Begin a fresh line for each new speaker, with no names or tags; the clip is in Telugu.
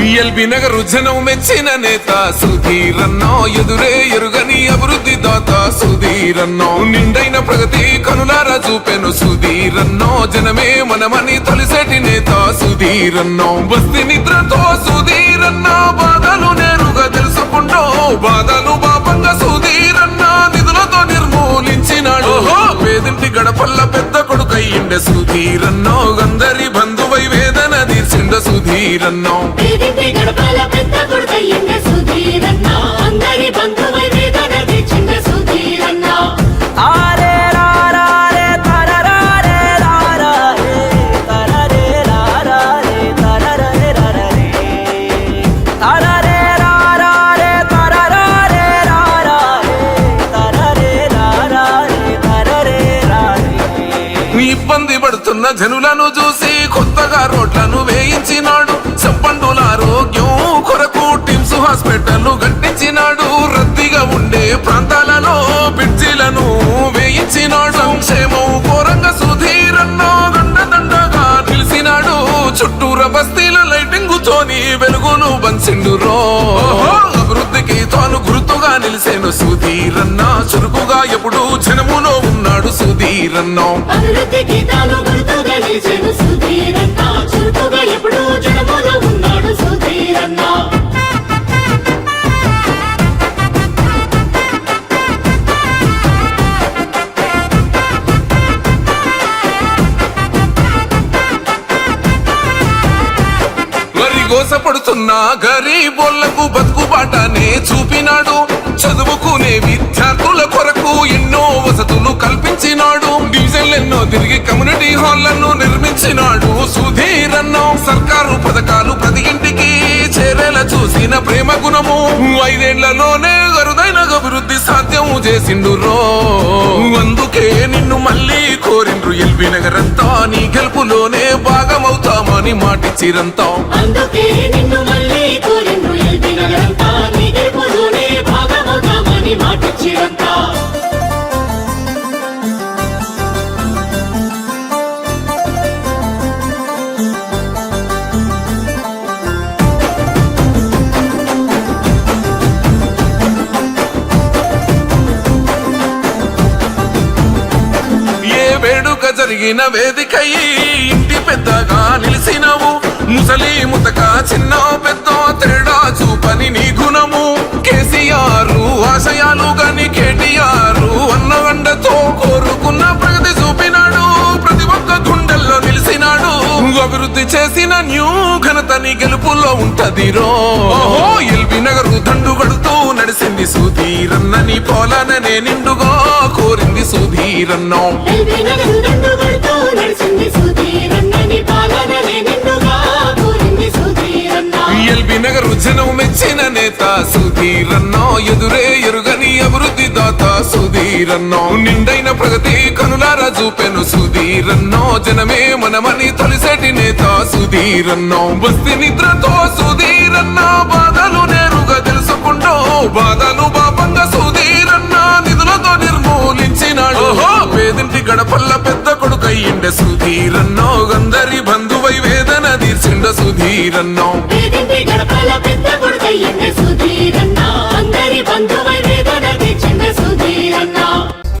విఎల్బి నగరు జనం మెచ్చిన నేత సుధీరన్నో ఎదురే ఎరుగని అభివృద్ధి దాత సుధీరన్నో నిండైన ప్రగతి కనులారా చూపెను సుధీరన్నో జనమే మనమని తొలిసేటి నేత సుధీరన్నో బస్తి నిద్రతో సుధీరన్న బాధలు నేరుగా తెలుసుకుంటో బాధలు పాపంగా సుధీరన్న నిధులతో నిర్మూలించినాడు. పేదింటి గడపల్ల పెద్ద కొడుకయ్యిండే సుధీరన్నో
అందరి సుధీరన్నో
ఇబ్బంది పడుతున్న జనులను చూసి వెలుగును బంచిండు రో అభివృద్ధికి తాను గుర్తుగా నిలిసేను సుధీరన్న. చురుకుగా ఎప్పుడు జనములో ఉన్నాడు సుధీరన్నో.
అభివృద్ధికి తాను గుర్తుగా నిలిచెను సుధీరన్న.
గోసపడుతున్న. గరీబోళ్ళకు బతుకుబాటనే చూపినాడు. చదువుకునే విద్యార్థుల కొరకు ఎన్నో వసతులు కల్పించినాడు. డివిజన్లు ఎన్నో తిరిగి కమ్యూనిటీ హాళ్ళను నిర్మించినాడు. సుధీరన్నో సర్కారు పథకాలు ప్రతి ఇంటికి చేరేలా చూసిన ప్రేమ గుణము. ఐదేళ్ళలోనే అరుదైన అభివృద్ధి సాధ్యం చేసిండు రో. అందుకే నిన్ను మళ్ళీ కోరిండ్రు ఎల్బీ నగరంతా నీ గెలుపులో. భాగమవుతామని మాటిచ్చిరంతా.
అందుకే నిన్ను మళ్ళీ కోరిండ్రు ఎల్బీ నగరంతా. నీ గెలుపులోనే భాగమవుతామని మాటిచ్చిరంతా.
ఏ వేడుక జరిగిన వేదికయి అభివృద్ధి చేసిన న్యూ ఘనత నీ గెలుపుల్లో ఉంటది రో ఎల్బీ నగరు దండు గడుతూ నడిసింది సుధీరన్న నీ పోలననే నిండుగా కోరింది సుధీరన్నో.
ఎల్బీ నగరు
జనం మెచ్చిన నేత సుధీరన్నో ఎదురే దాత సుధీరన్నో నిండైన ప్రగతి కనులారా చూపెను సుధీరన్నో. జనమే మనమని తొలిసేటి నేత సుధీరన్నో. బస్తి నిద్రతో సుధీరన్న బాధలు నేరుగా తెలుసుకుంటూ బాధలు పాపంగా సుధీరన్న నిధులతో నిర్మూలించినాడు. పేదింటి గడపల్ల పెద్ద కొడుకయ్యిండే సుధీరన్నో. గందరి బంధువై వేదన తీర్చిండ సుధీరన్నో.
పేదింటి గడపల్ల పెద్ద